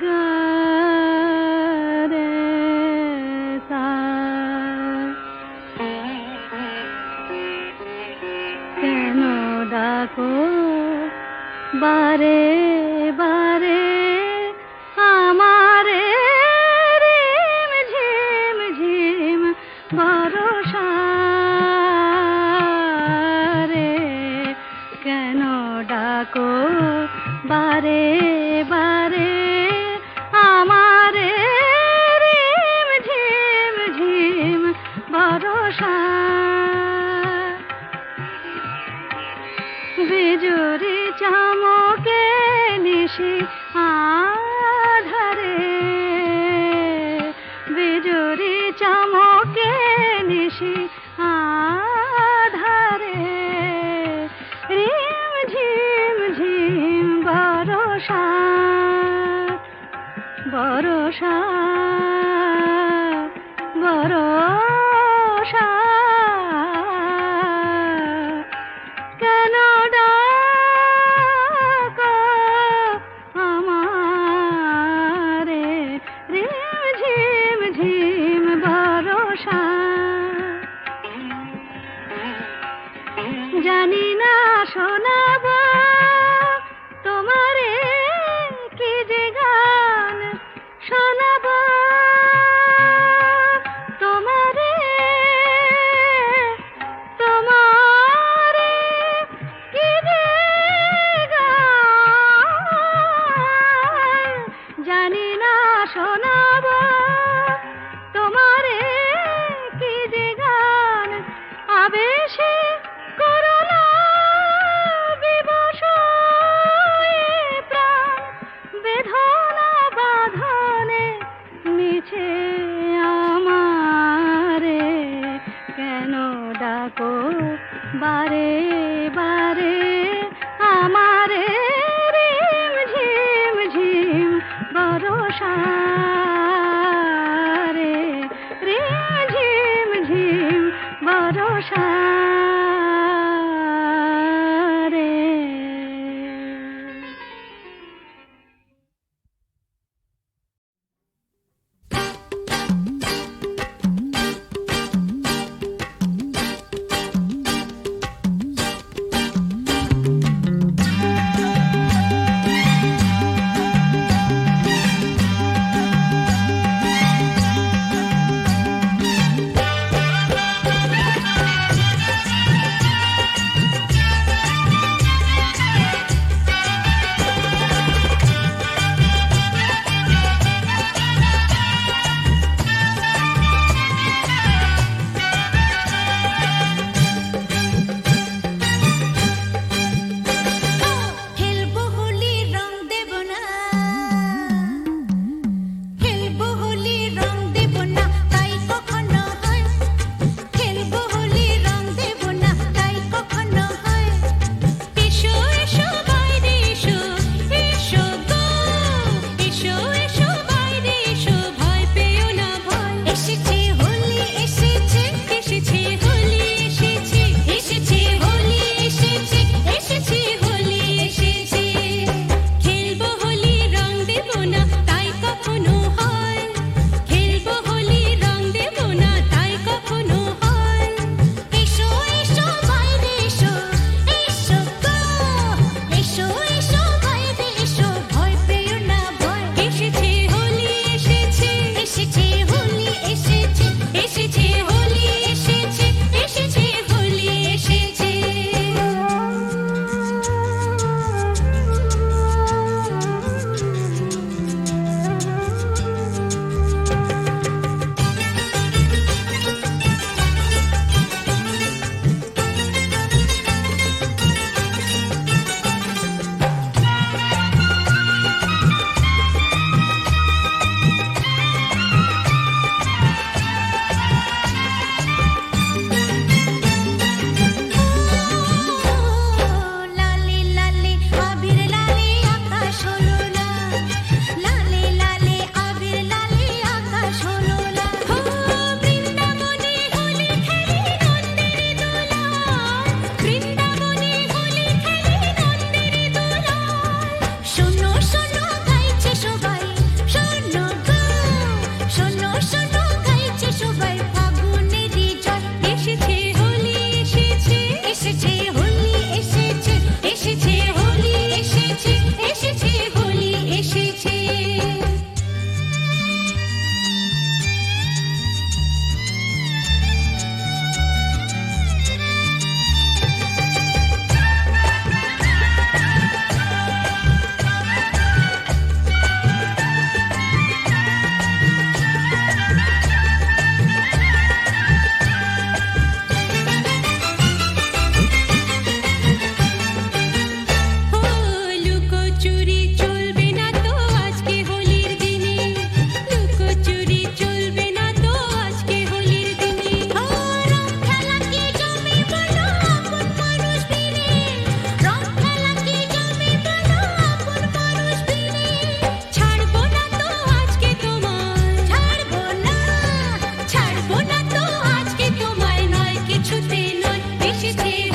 good. বেজোরে চামকে নিশে আ জানি না শোনা Krishna.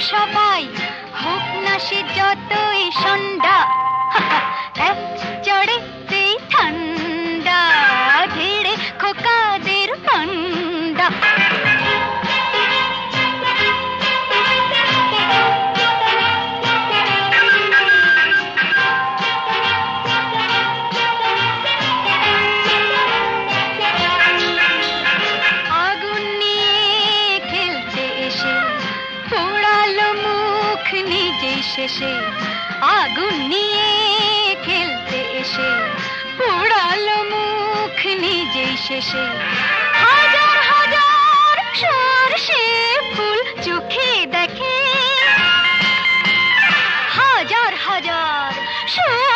সবাই হোক না সে যতই সন্ধ্যা শেষে আগুন নিয়ে খেলতে এসে পুরাল মুখ নিজেই শেষে। হাজার হাজার সর্ষে ফুল চোখে দেখে। হাজার হাজার সর্ষে